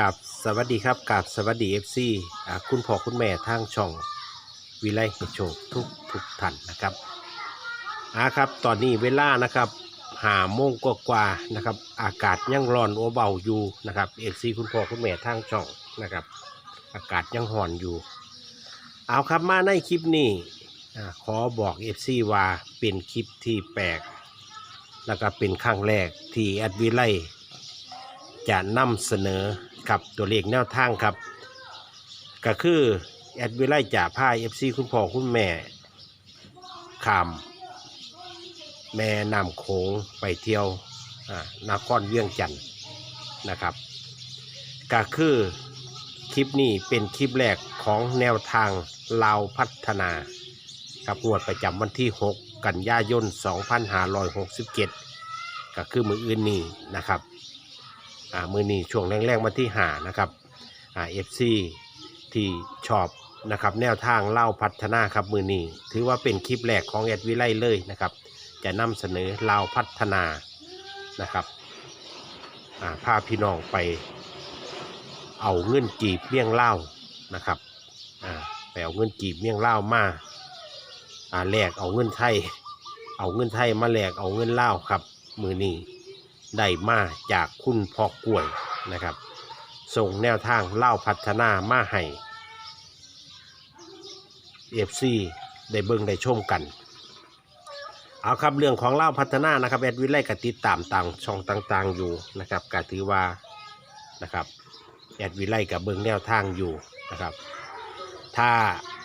กับสวัสดีครับกับสวัสดีเอฟซีคุณพ่อคุณแม่ทางช่องวิไลเฮโชคทุกทุกท่านนะครับอ่าครับตอนนี้เวลานะครับหาโมงกว่าๆนะครับอากาศยังร้อนโอเบาอยู่นะครับเอฟซีคุณพ่อคุณแม่ทางช่องนะครับ อากาศยังห่อนอยู่ เอาครับมาในคลิปนี้อาขอบอกเอฟซีว่าเป็นคลิปที่แปลก แล้วก็เป็นครั้งแรกที่แอดวิไลจะนำเสนอ กับตัวเลขแนวทางครับ ก็คือแอดวิไลจะพาเอฟซีคุณพ่อคุณแม่ขามแม่นำโขงไปเที่ยวอ่านครเวียงจันทน์นะครับก็คือคลิปนี้เป็นคลิปแรกของแนวทางลาวพัฒนา กับงวดประจำวันที่ 6 กันยายน 2567 ก็คือมืออื่นนี้นะครับ อ่ามือนี้ช่วงแรกๆมาที่หานะครับอ่าเอฟซีที่ชอบนะครับแนวทางเล่าพัฒนาครับมือนี้ถือว่าเป็นคลิปแรกของแอดวิไลเลยนะครับ จะนำเสนอเล่าพัฒนานะครับอ่าพาพี่น้องไป เอาเงินกีบเมี่ยงเล่านะครับอ่าไปเอาเงินกีบเมี่ยงเล่ามาอ่าแลกเอาเงินไทย เอาเงินไทยมาแลกเอาเงินเล่าครับมือนี้ ได้มาจากคุณพ่อกล้วยนะครับส่งแนวทางเล่าพัฒนามาให้เอฟซีได้เบิ่งได้ชมกัน เอาครับเรื่องของเล่าพัฒนานะครับแอดวิไลกติดตามต่างช่องต่างๆอยู่นะครับก็ถือว่านะครับแอดวิไลกับเบิ่งแนวทางอยู่นะครับ ถ้า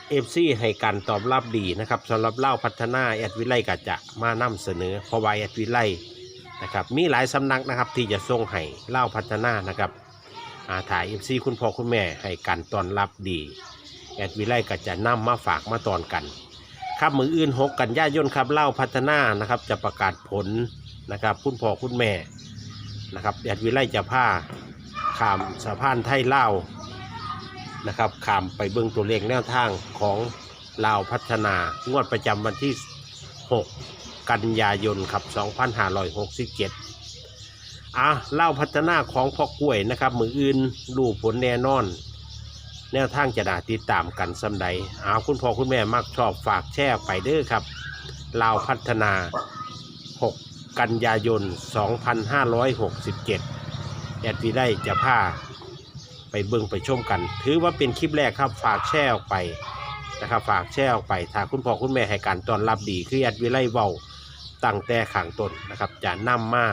เอฟซีให้การตอบรับดีนะครับสำหรับเล่าพัฒนาแอดวิไลก็จะมานำเสนอเพราะว่าแอดวิไล นะครับมีหลายสำนักนะครับที่จะส่งให้เล่าพัฒนานะครับอาถ่ายเอฟซีคุณพ่อคุณแม่ให้การต้อนรับดีแอดวิไลก็จะนำมาฝากมาตอนกัน ครับมืออื่นหกกันยายนครับเล่าพัฒนานะครับจะประกาศผลนะครับคุณพ่อคุณแม่นะครับแอดวิไลจะพาขามสะพานไทยเล่านะครับขามไปเบื้องตัวเลขแนวทางของลาวพัฒนางวดประจำวันที่ 6 กันยายนครับ 2567อะเล่าพัฒนาของพ่อกล้วยนะครับ มืออื่นรูผลแน่นอน แนวทางจะน่าติดตามกันสำใดเอาคุณพ่อคุณแม่มักชอบฝากแช่ไปเด้อครับลาวพัฒนา 6 กันยายน 2567 แอดวีได้จะพาไปเบิ่งไปชมกัน ถือว่าเป็นคลิปแรกครับฝากแช่ออกไปนะครับฝากแช่ออกไปถ้าคุณพ่อคุณแม่ให้การต้อนรับดีคือแอดวีไลเว้า ตั้งแต่ขังต้นนะครับจะนำมา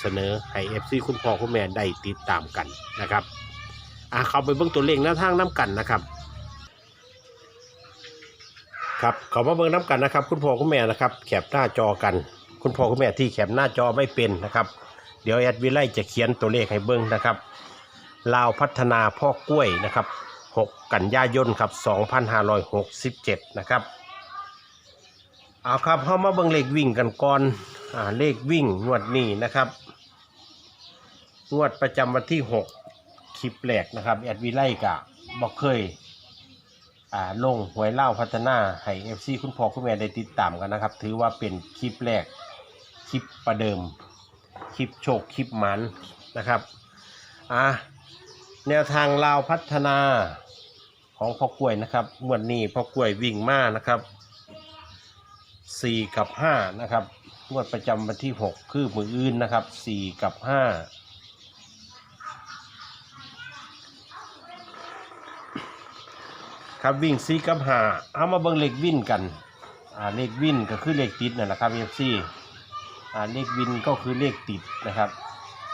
เสนอให้เอฟซีคุณพ่อคุณแม่ได้ติดตามกันนะครับอะเข้าไปเบิ่งตัวเลขแนวทางน้ำกันนะครับครับเขามาเบิ่งน้ำกันนะครับ คุณพ่อคุณแม่นะครับแคปหน้าจอกัน คุณพ่อคุณแม่ที่แคปหน้าจอไม่เป็นนะครับ เดี๋ยวแอดวิไลจะเขียนตัวเลขให้เบิ่งนะครับลาวพัฒนาพ่อกล้วยนะครับ 6 กันยายนครับ 2567 นะครับ เอาครับเข้ามาเบิ่งเลขวิ่งกันก่อนอ่าเลขวิ่งงวดนี้นะครับ งวดประจำวันที่6คลิปแรกนะครับแอดวีไลกะบอกเคยอ่าลงหวยเล่าพัฒนาให้เอฟซีคุณพ่อคุณแม่ได้ติดตามกันนะครับ ถือว่าเป็นคลิปแรกคลิปประเดิม คลิปโชคคลิปหมันนะครับอ่าแนวทางลาวพัฒนาของพ่อกล้วยนะครับงวดนี้พ่อกล้วยวิ่งมานะครับ สี่กับห้านะครับงวดประจำวันที่หกคือมืออื่นนะครับสี่กับห้าครับวิ่งสี่กับห้าเอามาเบิ่งเลขวิ่นกันอ่าเลขวิ่นก็คือเลขติดนั่นแหละครับเอฟซีอ่าเลขวินก็คือเลขติดนะครับ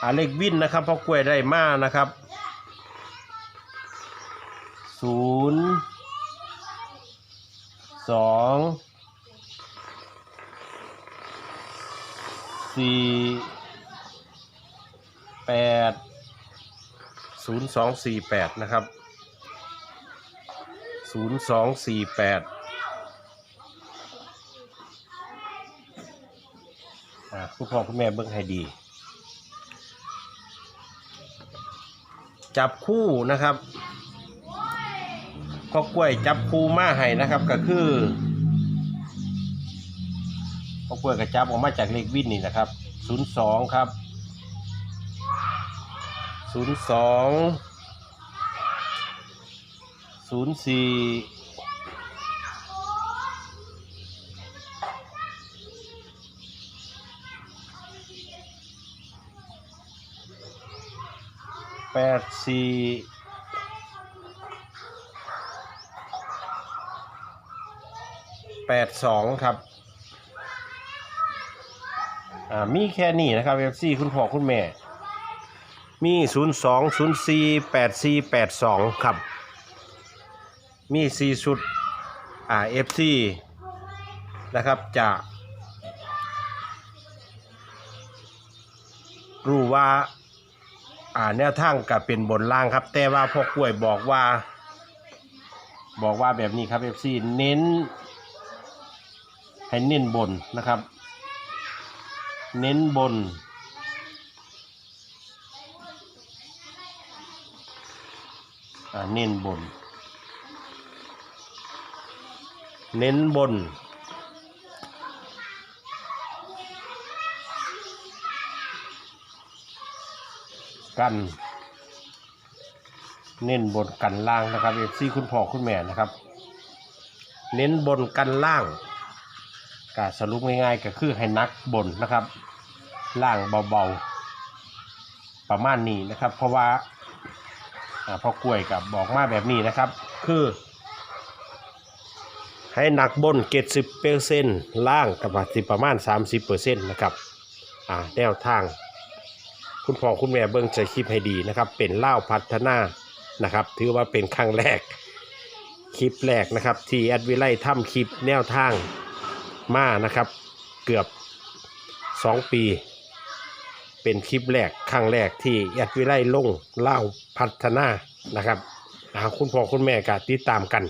อ่าเลขวินนะครับพอกล้วยได้มานะครับศูนย์สอง สี่แปดศูนย์สองสี่แปดนะครับศูนย์สองสี่แปดอ่าคุณพ่อคุณแม่เบิ่งให้ดี จับคู่นะครับก็กล้วยจับคู่มาให้นะครับก็คือ พอกล้วยกระจับออกมาจากเลขวินนี่นะครับ02ครับศูนย์สองศูนย์สี่แปดสี่แปดสองครับ อ่ามีแค่นี้นะครับเอฟซีคุณพ่อคุณแม่ มี 0 2 0 4 8 4 8 2 ครับ มี 4 ชุดอ่า FC นะครับจะรู้ว่าอ่าแนวทางกับเป็นบนล่างครับ แต่ว่าพ่อกล้วยบอกว่า บอกว่าแบบนี้ครับ FC เน้นให้เน้นบนนะครับ เน้นบน อ่า เน้นบน เน้นบน กัน เน้นบนกันล่างนะครับเอฟซีคุณพ่อคุณแม่นะครับ เน้นบนกันล่าง กาสรุปง่ายๆก็คือให้นักบนนะครับ ล่างเบาๆ ประมาณนี้นะครับ เพราะว่าอพอกล้วยกับบอกมาแบบนี้นะครับ คือ ให้นักบนเกตสิบเปอร์เซ็นต์ล่างกับสิประมาณ 30เปอร์เซ็นต์นะครับอ่าแนวทาง คุณพ่อคุณแม่เบิ้งใจคลิปให้ดีนะครับ เป็นเล่าพัฒนานะครับ ถือว่าเป็นครั้งแรกคลิปแรกนะครับ ที่แอดวิไลทำคลิปแนวทาง มานะครับ เกือบ 2 ปี เป็นคลิปแรกครั้งแรกที่แอดวิไลลงเล่าพัฒนานะครับอ่าคุณพ่อคุณแม่ก็ติดตามกัน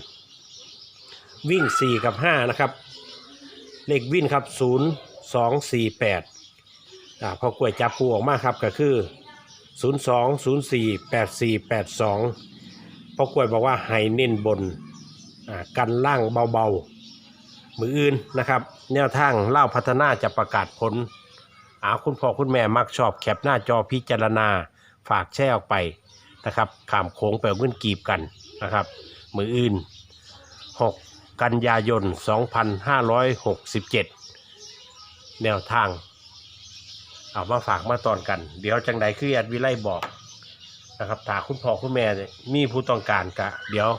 วิ่ง 4 กับ 5 นะครับ เลขวิ่งครับ 0 2 4 8อ่าพอกล้วยจับคู่ออกมาครับก็คือ 0 2 0 4 8 4 8 2พอกล้วยบอกว่าให้เน้นบนอ่ากันล่างเบาๆ มืออื่นนะครับ แนวทางเล่าพัฒนาจะประกาศผลอาคุณพ่อคุณแม่มักชอบแคปหน้าจอพิจารณาฝากแชร์ออกไปนะครับขามโค้งแปลเงินกีบกันนะครับ มืออื่น 6 กันยายน 2567 แนวทาง เอามาฝากมาตอนกัน เดี๋ยวจังใดคือแอดวิไลบอกนะครับถ้าคุณพ่อคุณแม่มีผู้ต้องการกะ เดี๋ยว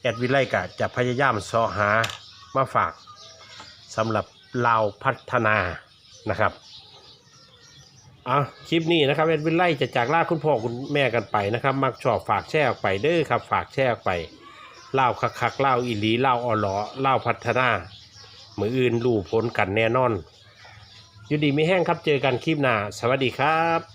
แอดวิไลกะจะพยายามซอหา มาฝากสำหรับลาวพัฒนานะครับอะคลิปนี้นะครับเอ็ดวินไล่จะจากลาคุณพ่อคุณแม่กันไปนะครับ มักชอบฝากแชร์ออกไปเด้อครับ ฝากแชร์ออกไปเล่าคักคักเล่าอีหลีเล่าออลอเล่าพัฒนามืออื่นรูผลกันแน่นอน อยู่ดีไม่แห้งครับเจอกันคลิปหน้า สวัสดีครับ